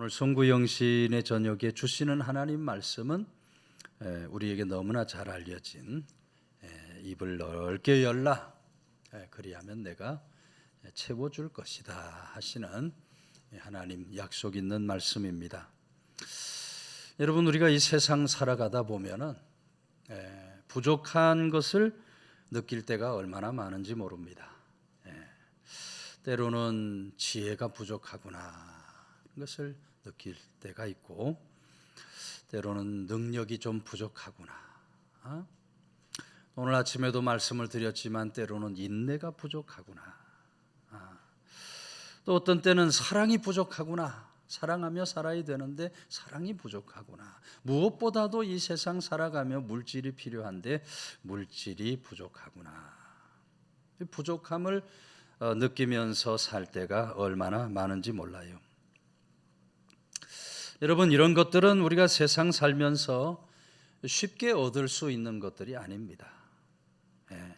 오늘 송구 영신의 저녁에 주시는 하나님 말씀은 에, 우리에게 너무나 잘 알려진 에, 입을 넓게 열라 에, 그리하면 내가 채워줄 것이다 하시는 하나님 약속 있는 말씀입니다. 여러분 우리가 이 세상 살아가다 보면은 에, 부족한 것을 느낄 때가 얼마나 많은지 모릅니다. 에, 때로는 지혜가 부족하구나 것을 느낄 때가 있고 때로는 능력이 좀 부족하구나. 어? 오늘 아침에도 말씀을 드렸지만 때로는 인내가 부족하구나. 아. 또 어떤 때는 사랑이 부족하구나. 사랑하며 살아야 되는데 사랑이 부족하구나. 무엇보다도 이 세상 살아가며 물질이 필요한데 물질이 부족하구나. 이 부족함을 어, 느끼면서 살 때가 얼마나 많은지 몰라요. 여러분 이런 것들은 우리가 세상 살면서 쉽게 얻을 수 있는 것들이 아닙니다. 예.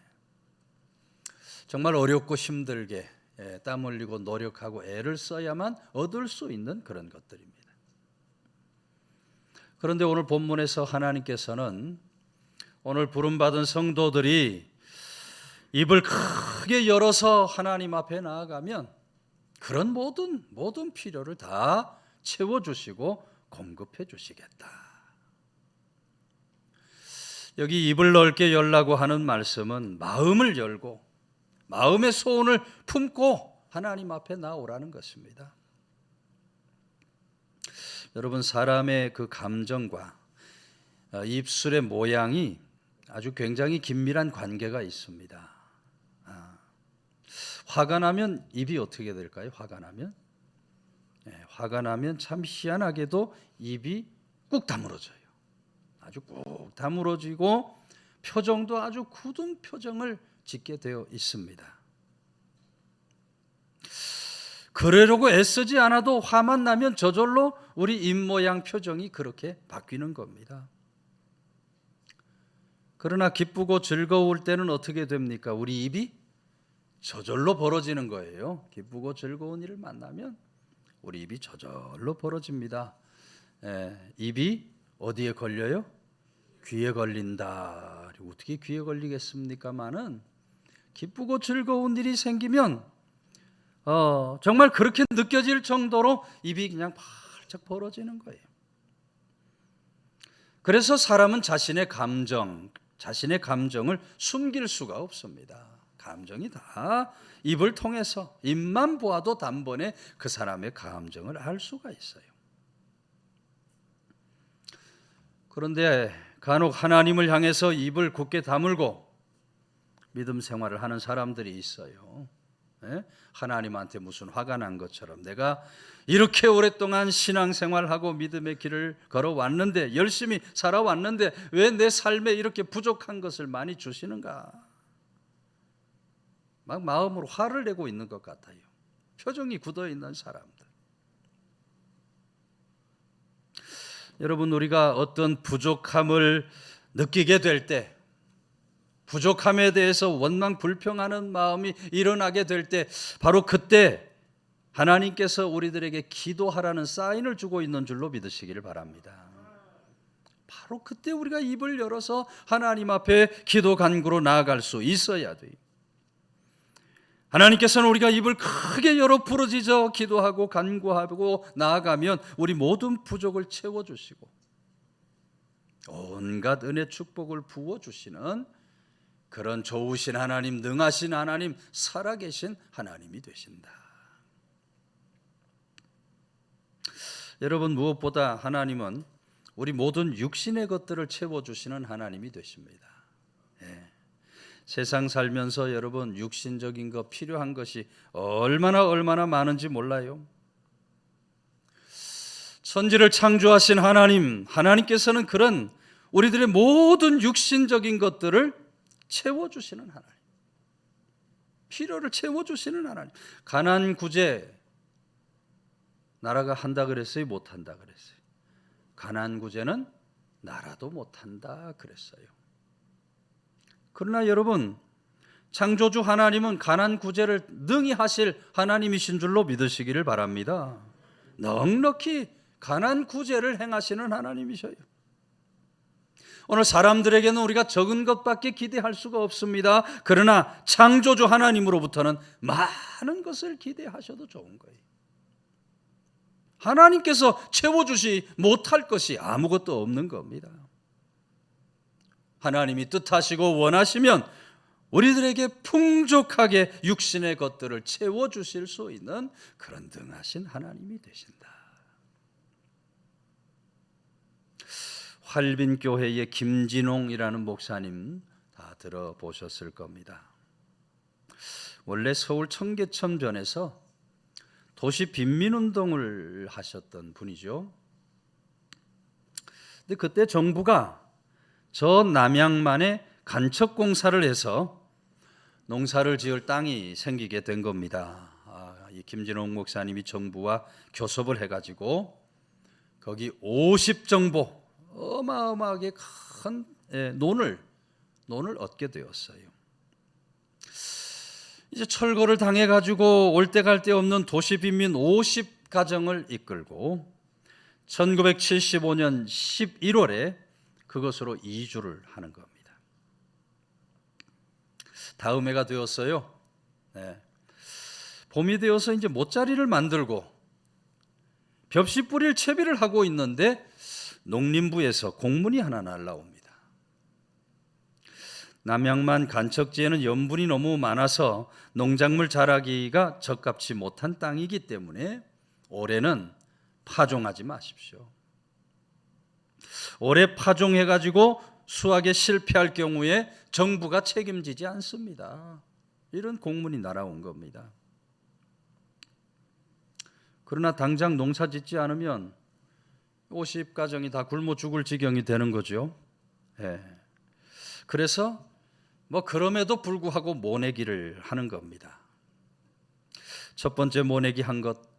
정말 어렵고 힘들게 예, 땀 흘리고 노력하고 애를 써야만 얻을 수 있는 그런 것들입니다. 그런데 오늘 본문에서 하나님께서는 오늘 부름받은 성도들이 입을 크게 열어서 하나님 앞에 나아가면 그런 모든 모든 필요를 다 채워 주시고 공급해 주시겠다. 여기 입을 넓게 열라고 하는 말씀은 마음을 열고 마음의 소원을 품고 하나님 앞에 나오라는 것입니다. 여러분 사람의 그 감정과 어, 입술의 모양이 아주 굉장히 긴밀한 관계가 있습니다. 아, 화가 나면 입이 어떻게 될까요? 화가 나면 예, 화가 나면 참 희한하게도 입이 꾹 다물어져요. 아주 꾹 다물어지고 표정도 아주 굳은 표정을 짓게 되어 있습니다. 그러려고 애쓰지 않아도 화만 나면 저절로 우리 입모양 표정이 그렇게 바뀌는 겁니다. 그러나 기쁘고 즐거울 때는 어떻게 됩니까? 우리 입이 저절로 벌어지는 거예요. 기쁘고 즐거운 일을 만나면 우리 입이 저절로 벌어집니다. 에, 입이 어디에 걸려요? 귀에 걸린다. 어떻게 귀에 걸리겠습니까마는 기쁘고 즐거운 일이 생기면 어, 정말 그렇게 느껴질 정도로 입이 그냥 활짝 벌어지는 거예요. 그래서 사람은 자신의 감정, 자신의 감정을 숨길 수가 없습니다. 감정이 다 입을 통해서 입만 보아도 단번에 그 사람의 감정을 알 수가 있어요. 그런데 간혹 하나님을 향해서 입을 굳게 다물고 믿음 생활을 하는 사람들이 있어요. 예? 하나님한테 무슨 화가 난 것처럼 내가 이렇게 오랫동안 신앙생활하고 믿음의 길을 걸어왔는데 열심히 살아왔는데 왜 내 삶에 이렇게 부족한 것을 많이 주시는가? 막 마음으로 화를 내고 있는 것 같아요. 표정이 굳어 있는 사람들. 여러분 우리가 어떤 부족함을 느끼게 될 때, 부족함에 대해서 원망 불평하는 마음이 일어나게 될 때, 바로 그때 하나님께서 우리들에게 기도하라는 사인을 주고 있는 줄로 믿으시기를 바랍니다. 바로 그때 우리가 입을 열어서 하나님 앞에 기도 간구로 나아갈 수 있어야 돼요. 하나님께서는 우리가 입을 크게 열어 부르짖어 기도하고 간구하고 나아가면 우리 모든 부족을 채워 주시고 온갖 은혜 축복을 부어 주시는 그런 좋으신 하나님, 능하신 하나님, 살아계신 하나님이 되신다. 여러분 무엇보다 하나님은 우리 모든 육신의 것들을 채워 주시는 하나님이 되십니다. 예. 세상 살면서 여러분 육신적인 것 필요한 것이 얼마나 얼마나 많은지 몰라요. 천지를 창조하신 하나님, 하나님께서는 그런 우리들의 모든 육신적인 것들을 채워 주시는 하나님. 필요를 채워 주시는 하나님. 가난 구제 나라가 한다 그랬어요, 못 한다 그랬어요. 가난 구제는 나라도 못 한다 그랬어요. 그러나 여러분 창조주 하나님은 가난 구제를 능히 하실 하나님이신 줄로 믿으시기를 바랍니다. 넉넉히 가난 구제를 행하시는 하나님이셔요. 오늘 사람들에게는 우리가 적은 것밖에 기대할 수가 없습니다. 그러나 창조주 하나님으로부터는 많은 것을 기대하셔도 좋은 거예요. 하나님께서 채워주시 못할 것이 아무것도 없는 겁니다. 하나님이 뜻하시고 원하시면 우리들에게 풍족하게 육신의 것들을 채워 주실 수 있는 그런 등하신 하나님이 되신다. 활빈 교회의 김진홍이라는 목사님 다 들어보셨을 겁니다. 원래 서울 청계천변에서 도시 빈민 운동을 하셨던 분이죠. 근데 그때 정부가 저 남양만에 간척 공사를 해서 농사를 지을 땅이 생기게 된 겁니다. 아, 이 김진홍 목사님이 정부와 교섭을 해가지고 거기 50 정보 어마어마하게 큰 예, 논을 논을 얻게 되었어요. 이제 철거를 당해 가지고 올 때 갈 데 없는 도시 빈민 50 가정을 이끌고 1975년 11월에 그것으로 이주를 하는 겁니다. 다음 해가 되었어요. 네. 봄이 되어서 이제 모짜리를 만들고 벽시 뿌릴 채비를 하고 있는데 농림부에서 공문이 하나 날라옵니다. 남양만 간척지에는 염분이 너무 많아서 농작물 자라기가 적합치 못한 땅이기 때문에 올해는 파종하지 마십시오. 올해 파종해 가지고 수확에 실패할 경우에 정부가 책임지지 않습니다. 이런 공문이 날아온 겁니다. 그러나 당장 농사 짓지 않으면 50가정이 다 굶어 죽을 지경이 되는 거죠. 예. 그래서 뭐 그럼에도 불구하고 모내기를 하는 겁니다. 첫 번째 모내기 한 것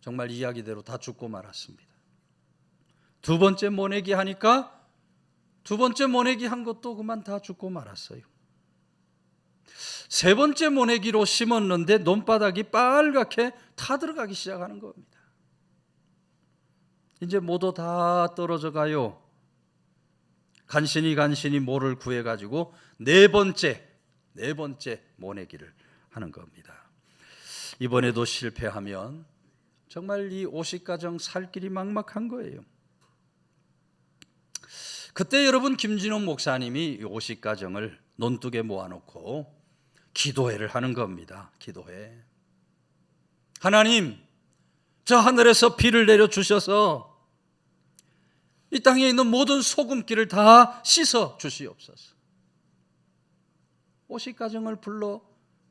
정말 이야기대로 다 죽고 말았습니다. 두 번째 모내기 하니까 두 번째 모내기 한 것도 그만 다 죽고 말았어요. 세 번째 모내기로 심었는데 논바닥이 빨갛게 타들어가기 시작하는 겁니다. 이제 모두 다 떨어져 가요. 간신히 간신히 모를 구해 가지고 네 번째 네 번째 모내기를 하는 겁니다. 이번에도 실패하면 정말 이 오십 가정 살 길이 막막한 거예요. 그때 여러분 김진호 목사님이 오십가정을 논둑에 모아놓고 기도회를 하는 겁니다. 기도회. 하나님, 저 하늘에서 비를 내려 주셔서 이 땅에 있는 모든 소금기를 다 씻어 주시옵소서. 오십가정을 불러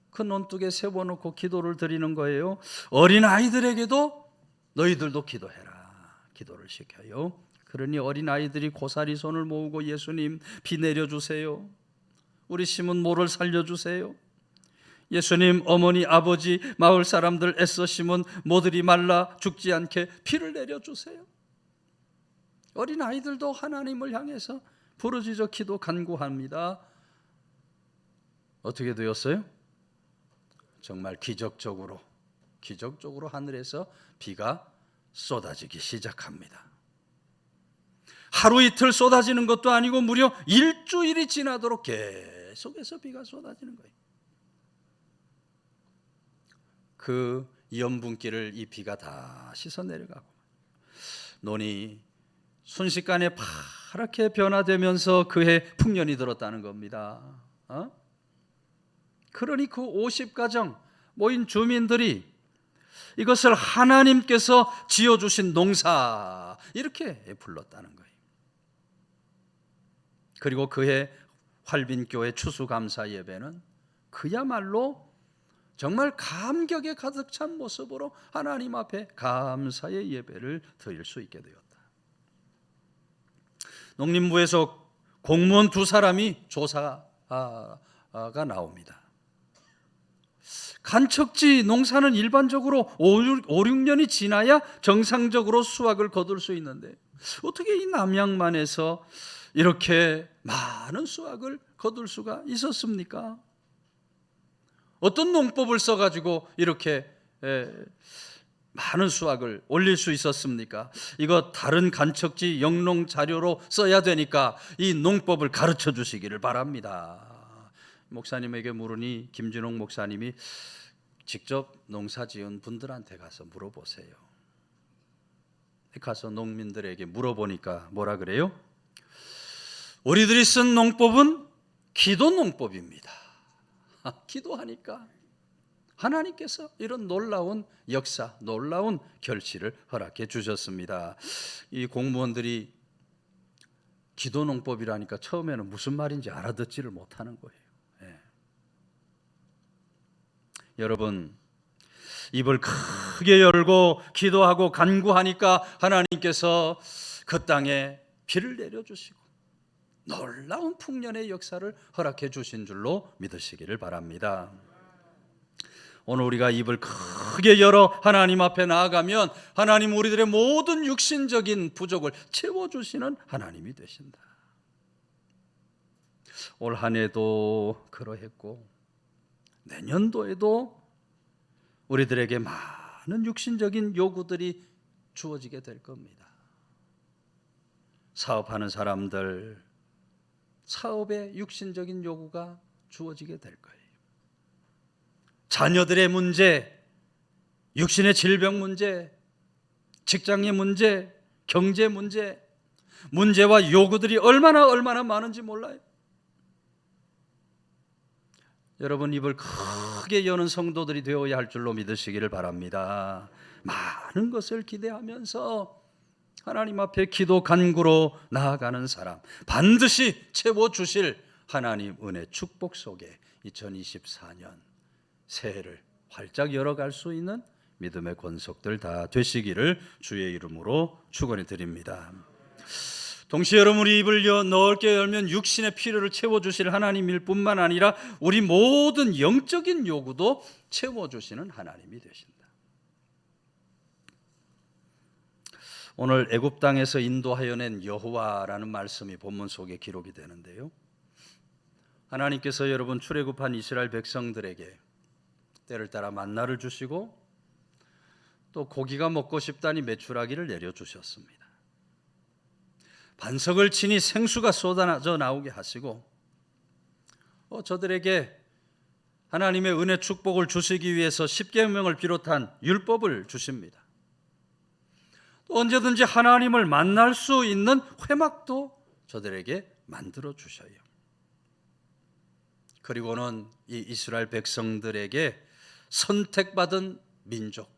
그 논둑에 세워놓고 기도를 드리는 거예요. 어린 아이들에게도 너희들도 기도해라. 기도를 시켜요. 그러니 어린 아이들이 고사리 손을 모으고 예수님 비 내려 주세요. 우리 심은 모를 살려 주세요. 예수님 어머니 아버지 마을 사람들 애써 심은 모들이 말라 죽지 않게 비를 내려 주세요. 어린 아이들도 하나님을 향해서 부르짖어 기도 간구합니다. 어떻게 되었어요? 정말 기적적으로 기적적으로 하늘에서 비가 쏟아지기 시작합니다. 하루 이틀 쏟아지는 것도 아니고 무려 일주일이 지나도록 계속해서 비가 쏟아지는 거예요. 그 염분기를 이 비가 다 씻어 내려가고 논이 순식간에 파랗게 변화되면서 그해 풍년이 들었다는 겁니다. 어? 그러니 그 50가정 모인 주민들이 이것을 하나님께서 지어주신 농사 이렇게 불렀다는 거예요. 그리고 그해 활빈교회 추수감사 예배는 그야말로 정말 감격에 가득 찬 모습으로 하나님 앞에 감사의 예배를 드릴 수 있게 되었다. 농림부에서 공무원 두 사람이 조사가 나옵니다. 간척지 농사는 일반적으로 5, 6년이 지나야 정상적으로 수확을 거둘 수 있는데 어떻게 이 남양만에서 이렇게 많은 수확을 거둘 수가 있었습니까? 어떤 농법을 써가지고 이렇게 많은 수확을 올릴 수 있었습니까? 이거 다른 간척지 영농 자료로 써야 되니까 이 농법을 가르쳐 주시기를 바랍니다. 목사님에게 물으니 김진홍 목사님이 직접 농사 지은 분들한테 가서 물어보세요. 가서 농민들에게 물어보니까 뭐라 그래요? 우리들이 쓴 농법은 기도 농법입니다. 기도하니까 하나님께서 이런 놀라운 역사, 놀라운 결실을 허락해 주셨습니다. 이 공무원들이 기도 농법이라니까 처음에는 무슨 말인지 알아듣지를 못하는 거예요. 예. 여러분 입을 크게 열고 기도하고 간구하니까 하나님께서 그 땅에 비를 내려 주시고 놀라운 풍년의 역사를 허락해 주신 줄로 믿으시기를 바랍니다. 오늘 우리가 입을 크게 열어 하나님 앞에 나아가면 하나님 우리들의 모든 육신적인 부족을 채워 주시는 하나님이 되신다. 올 한 해도 그러했고 내년도에도 우리들에게 많은 육신적인 요구들이 주어지게 될 겁니다. 사업하는 사람들 사업에 육신적인 요구가 주어지게 될 거예요. 자녀들의 문제, 육신의 질병 문제, 직장의 문제, 경제 문제, 문제와 요구들이 얼마나 얼마나 많은지 몰라요. 여러분 입을 크게 여는 성도들이 되어야 할 줄로 믿으시기를 바랍니다. 많은 것을 기대하면서 하나님 앞에 기도 간구로 나아가는 사람 반드시 채워 주실 하나님 은혜 축복 속에 2024년 새해를 활짝 열어갈 수 있는 믿음의 권속들 다 되시기를 주의 이름으로 축원해 드립니다. 동시에 여러분 우리 입을 여 넓게 열면 육신의 필요를 채워 주실 하나님일 뿐만 아니라 우리 모든 영적인 요구도 채워 주시는 하나님이 되신다. 오늘 애굽 땅에서 인도하여 낸 여호와라는 말씀이 본문 속에 기록이 되는데요. 하나님께서 여러분 출애굽한 이스라엘 백성들에게 때를 따라 만나를 주시고 또 고기가 먹고 싶다니 메추라기를 내려 주셨습니다. 반석을 치니 생수가 쏟아져 나오게 하시고 어, 저들에게 하나님의 은혜 축복을 주시기 위해서 십계명을 비롯한 율법을 주십니다. 또 언제든지 하나님을 만날 수 있는 회막도 저들에게 만들어 주셔요. 그리고는 이 이스라엘 백성들에게 선택받은 민족,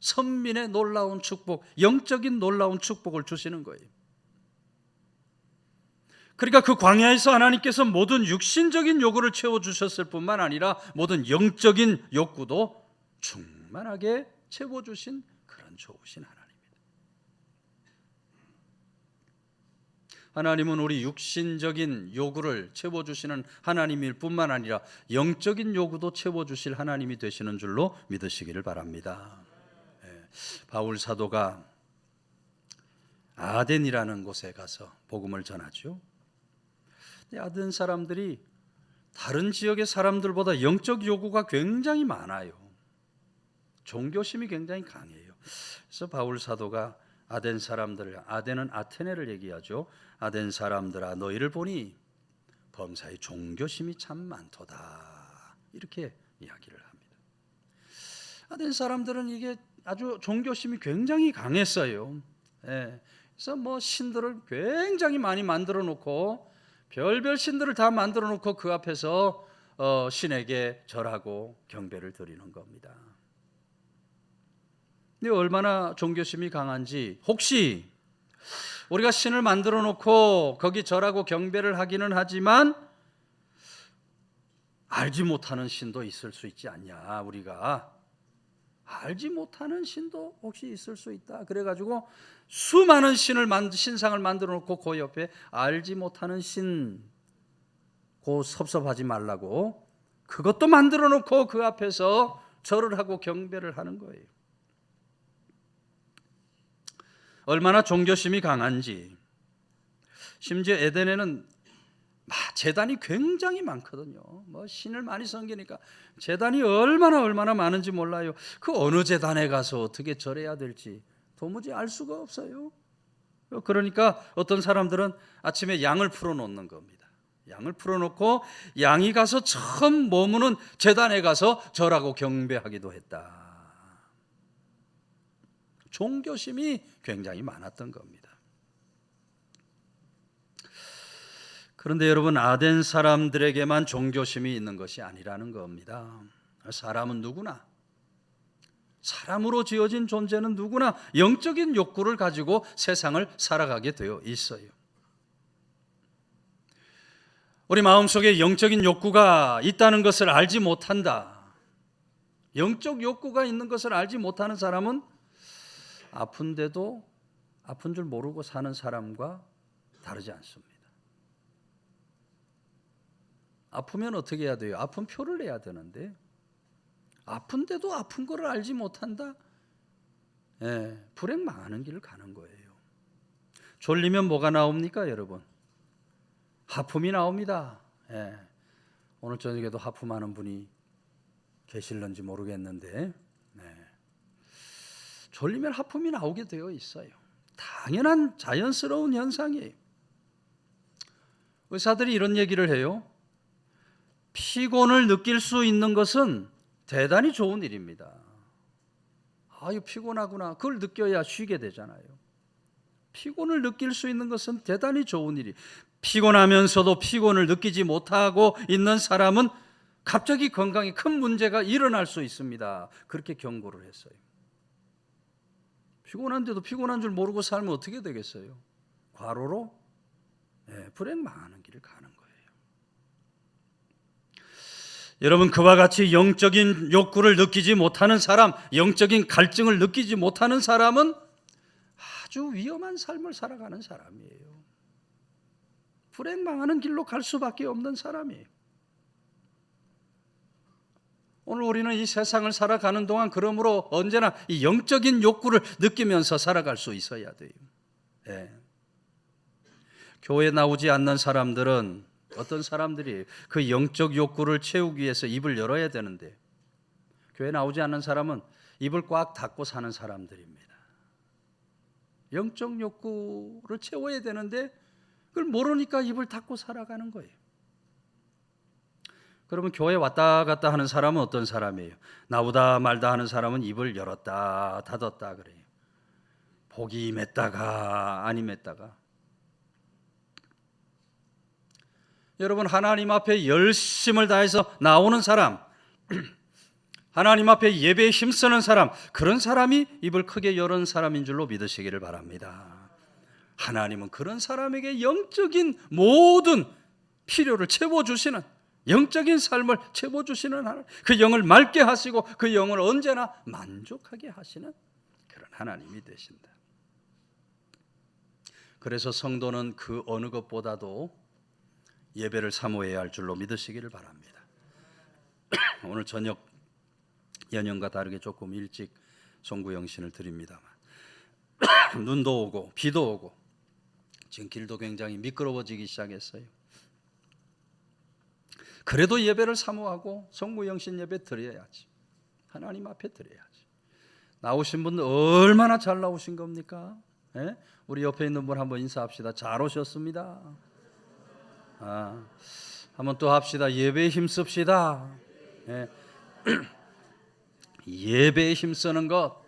선민의 놀라운 축복, 영적인 놀라운 축복을 주시는 거예요. 그러니까 그 광야에서 하나님께서 모든 육신적인 요구를 채워 주셨을 뿐만 아니라 모든 영적인 욕구도 충만하게 채워 주신 그런 좋으신 하나님입니다. 하나님은 우리 육신적인 요구를 채워 주시는 하나님일 뿐만 아니라 영적인 요구도 채워 주실 하나님이 되시는 줄로 믿으시기를 바랍니다. 예, 바울 사도가 아덴이라는 곳에 가서 복음을 전하죠. 아든 사람들이 다른 지역의 사람들보다 영적 요구가 굉장히 많아요. 종교심이 굉장히 강해요. 그래서 바울 사도가 아덴 사람들, 아덴은 아테네를 얘기하죠. 아덴 사람들아 너희를 보니 범사에 종교심이 참 많도다. 이렇게 이야기를 합니다. 아덴 사람들은 이게 아주 종교심이 굉장히 강했어요. 예. 그래서 뭐 신들을 굉장히 많이 만들어 놓고 별별 신들을 다 만들어 놓고 그 앞에서 어, 신에게 절하고 경배를 드리는 겁니다. 근데 얼마나 종교심이 강한지 혹시 우리가 신을 만들어 놓고 거기 절하고 경배를 하기는 하지만 알지 못하는 신도 있을 수 있지 않냐 우리가 알지 못하는 신도 혹시 있을 수 있다. 그래가지고 수많은 신을 만 신상을 만들어 놓고 그 옆에 알지 못하는 신, 고 섭섭하지 말라고 그것도 만들어 놓고 그 앞에서 절을 하고 경배를 하는 거예요. 얼마나 종교심이 강한지 심지어 에덴에는 아, 재단이 굉장히 많거든요. 뭐 신을 많이 섬기니까 재단이 얼마나 얼마나 많은지 몰라요. 그 어느 재단에 가서 어떻게 절해야 될지 도무지 알 수가 없어요. 그러니까 어떤 사람들은 아침에 양을 풀어 놓는 겁니다. 양을 풀어 놓고 양이 가서 처음 머무는 재단에 가서 절하고 경배하기도 했다. 종교심이 굉장히 많았던 겁니다. 그런데 여러분 아덴 사람들에게만 종교심이 있는 것이 아니라는 겁니다. 사람은 누구나 사람으로 지어진 존재는 누구나 영적인 욕구를 가지고 세상을 살아가게 되어 있어요. 우리 마음속에 영적인 욕구가 있다는 것을 알지 못한다. 영적 욕구가 있는 것을 알지 못하는 사람은 아픈데도 아픈 줄 모르고 사는 사람과 다르지 않습니다. 아프면 어떻게 해야 돼요? 아픈 표를 내야 되는데 아픈데도 아픈 거를 알지 못한다. 예, 불행 망하는 길을 가는 거예요. 졸리면 뭐가 나옵니까, 여러분? 하품이 나옵니다. 예, 오늘 저녁에도 하품하는 분이 계실런지 모르겠는데, 네. 졸리면 하품이 나오게 되어 있어요. 당연한 자연스러운 현상이에요. 의사들이 이런 얘기를 해요. 피곤을 느낄 수 있는 것은 대단히 좋은 일입니다. 아유 피곤하구나. 그걸 느껴야 쉬게 되잖아요. 피곤을 느낄 수 있는 것은 대단히 좋은 일이. 피곤하면서도 피곤을 느끼지 못하고 있는 사람은 갑자기 건강에 큰 문제가 일어날 수 있습니다. 그렇게 경고를 했어요. 피곤한데도 피곤한 줄 모르고 살면 어떻게 되겠어요? 과로로 예, 불행 망하는 길을 가는 거예요. 여러분 그와 같이 영적인 욕구를 느끼지 못하는 사람, 영적인 갈증을 느끼지 못하는 사람은 아주 위험한 삶을 살아가는 사람이에요. 불행 망하는 길로 갈 수밖에 없는 사람이에요. 오늘 우리는 이 세상을 살아가는 동안 그러므로 언제나 이 영적인 욕구를 느끼면서 살아갈 수 있어야 돼요. 예. 교회 나오지 않는 사람들은 어떤 사람들이 그 영적 욕구를 채우기 위해서 입을 열어야 되는데 교회 나오지 않는 사람은 입을 꽉 닫고 사는 사람들입니다. 영적 욕구를 채워야 되는데 그걸 모르니까 입을 닫고 살아가는 거예요. 그러면 교회 왔다 갔다 하는 사람은 어떤 사람이에요? 나오다 말다 하는 사람은 입을 열었다 닫았다 그래요. 복이 맺다가 아니 맺다가 여러분 하나님 앞에 열심을 다해서 나오는 사람 하나님 앞에 예배에 힘쓰는 사람 그런 사람이 입을 크게 여는 사람인 줄로 믿으시기를 바랍니다. 하나님은 그런 사람에게 영적인 모든 필요를 채워 주시는 영적인 삶을 채워 주시는 하나님 그 영을 맑게 하시고 그 영을 언제나 만족하게 하시는 그런 하나님이 되신다. 그래서 성도는 그 어느 것보다도 예배를 사모해야 할 줄로 믿으시기를 바랍니다. 오늘 저녁 연연과 다르게 조금 일찍 송구영신을 드립니다만 눈도 오고 비도 오고 지금 길도 굉장히 미끄러워지기 시작했어요. 그래도 예배를 사모하고 송구영신 예배 드려야지. 하나님 앞에 드려야지. 나오신 분 얼마나 잘 나오신 겁니까? 예? 우리 옆에 있는 분 한번 인사합시다. 잘 오셨습니다. 아, 한번 또 합시다. 예배에 힘씁시다. 예. 예배에 힘쓰는 것,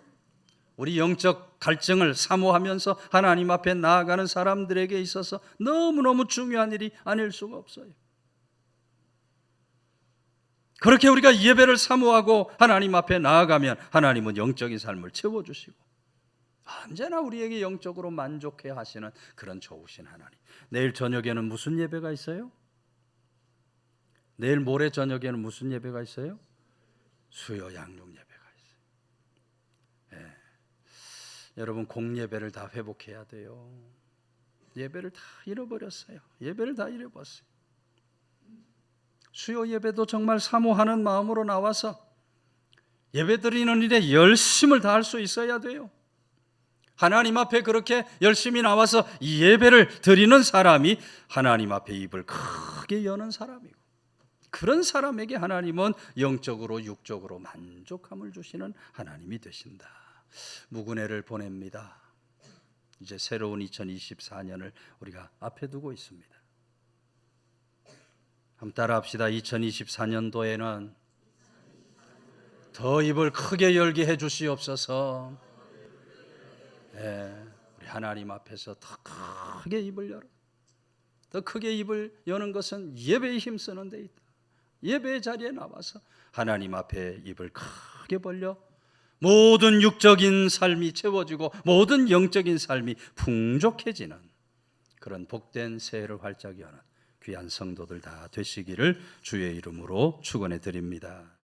우리 영적 갈증을 사모하면서 하나님 앞에 나아가는 사람들에게 있어서 너무너무 중요한 일이 아닐 수가 없어요. 그렇게 우리가 예배를 사모하고 하나님 앞에 나아가면 하나님은 영적인 삶을 채워주시고 언제나 우리에게 영적으로 만족해 하시는 그런 좋으신 하나님. 내일 저녁에는 무슨 예배가 있어요? 내일 모레 저녁에는 무슨 예배가 있어요? 수요 양육 예배가 있어요. 예. 여러분 공예배를 다 회복해야 돼요. 예배를 다 잃어버렸어요. 예배를 다 잃어버렸어요. 수요 예배도 정말 사모하는 마음으로 나와서 예배 드리는 일에 열심을 다할 수 있어야 돼요. 하나님 앞에 그렇게 열심히 나와서 이 예배를 드리는 사람이 하나님 앞에 입을 크게 여는 사람이고 그런 사람에게 하나님은 영적으로 육적으로 만족함을 주시는 하나님이 되신다. 무근해를 보냅니다. 이제 새로운 2024년을 우리가 앞에 두고 있습니다. 한번 따라합시다. 2024년도에는 더 입을 크게 열게 해 주시옵소서. 예, 우리 하나님 앞에서 더 크게 입을 열어. 더 크게 입을 여는 것은 예배에 힘쓰는 데 있다. 예배 자리에 나와서 하나님 앞에 입을 크게 벌려 모든 육적인 삶이 채워지고 모든 영적인 삶이 풍족해지는 그런 복된 새해를 활짝 여는 귀한 성도들 다 되시기를 주의 이름으로 축원해 드립니다.